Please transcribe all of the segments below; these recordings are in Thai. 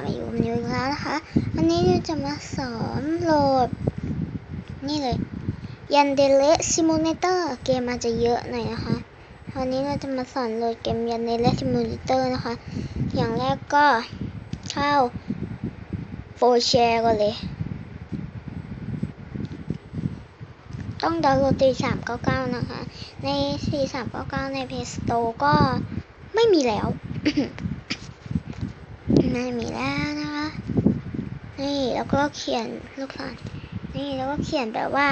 มาอยู่กับนิวอีกแล้วนะคะ วันนี้นิวจะมาสอนโหลด นี่เลยยันเดเลซิมูเลเตอร์เกมอาจจะเยอะหน่อยนะคะ วันนี้เราจะมาสอนโหลดเกมยันเดเลซิมูเลเตอร์นะคะ อย่างแรกก็เข้าโฟแชร์ก่อนเลย ต้องดาวน์โหลดตีสามเก้าเก้านะคะ ในสี่สามเก้าเก้าใน Play Store ก็ไม่มีแล้ว ไม่มีแล้วนะคะ นี่แล้วก็เขียนลูกศรนี่แล้วก็เขียนแบบว่า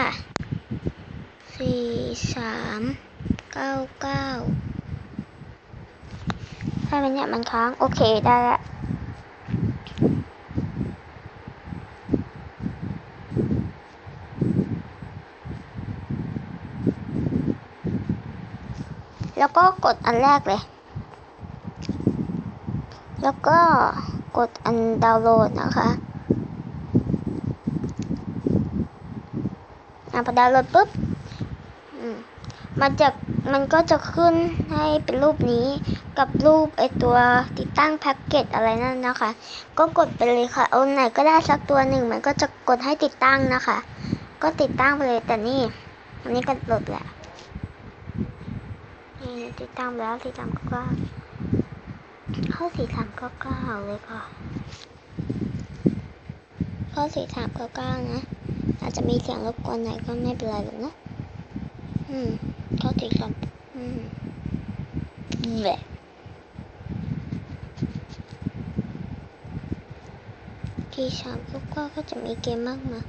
สี่สามเก้าเก้าถ้ามันเนี่ยมันค้าง โอเคได้ละแล้วก็กดอันแรกเลย แล้วก็กดอันดาวน์โหลดนะคะอะพอดาวน์โหลดปุ๊บมันจะมันก็จะขึ้นให้เป็นรูปนี้กับรูปไอตัวติดตั้งแพ็กเกจอะไรนั่นนะคะ ก็กดไปเลยค่ะเอาไหนก็ได้สักตัวหนึ่งมันก็จะกดให้ติดตั้งนะคะ ก็ติดตั้งไปเลยแต่นี่อันนี้ก็โหลดแหละนี่ติดตั้งแล้วติดตั้งก็ สี่สามเก้าเก้าเลยค่ะ ข้อสี่สามเก้าเก้านะ อาจจะมีเสียงรบกวนหน่อยก็ไม่เป็นไรหรอกเนอะอืม ข้อสี่สามอืมแหละที่สามเก้าเก้าก็จะมีเกมมากมาย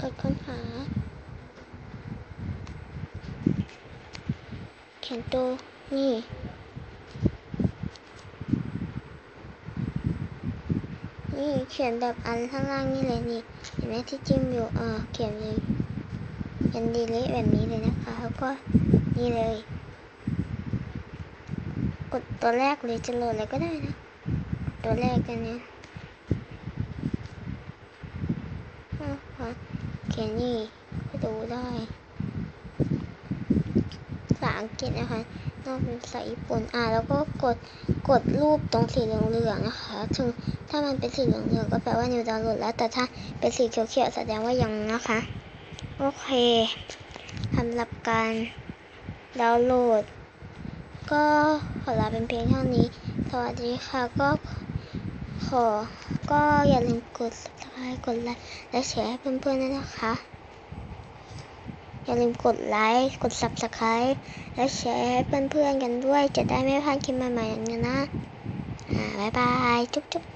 กดค้นหา เขียนตัวนี่ นี่เขียนแบบอันข้างล่างนี่เลยนี่ เห็นไหมที่จิ้มอยู่เออเขียนเลยยันดีเละแบบนี้เลยนะคะ แล้วก็นี่เลย กดตัวแรกเลยจะโหลดอะไรก็ได้นะ ตัวแรกกันเนี่ยอะขอเขียนนี่ก็ดูได้ อังกฤษนะคะนอกเป็นภาษาญี่ปุ่น อ่า แล้วก็กด กดรูปตรงสีเหลืองๆนะคะ ถึง ถ้ามันเป็นสีเหลืองๆก็แปลว่านิวดาวน์โหลดแล้ว แต่ถ้าเป็นสีเขียวๆแสดงว่ายังนะคะ โอเคสำหรับการดาวน์โหลด ก็ขอลาเป็นเพียงเท่านี้ สวัสดีค่ะ ก็ขอ ก็อย่าลืมกด subscribe กดไลค์ และแชร์ให้เพื่อนๆด้วยนะคะ อย่าลืมกดไลค์ กด subscribe และแชร์ให้เพื่อนๆกันด้วย จะได้ไม่พลาดคลิปใหม่ๆอย่างนี้นะ บ๊ายบาย จุ๊บจุ๊บ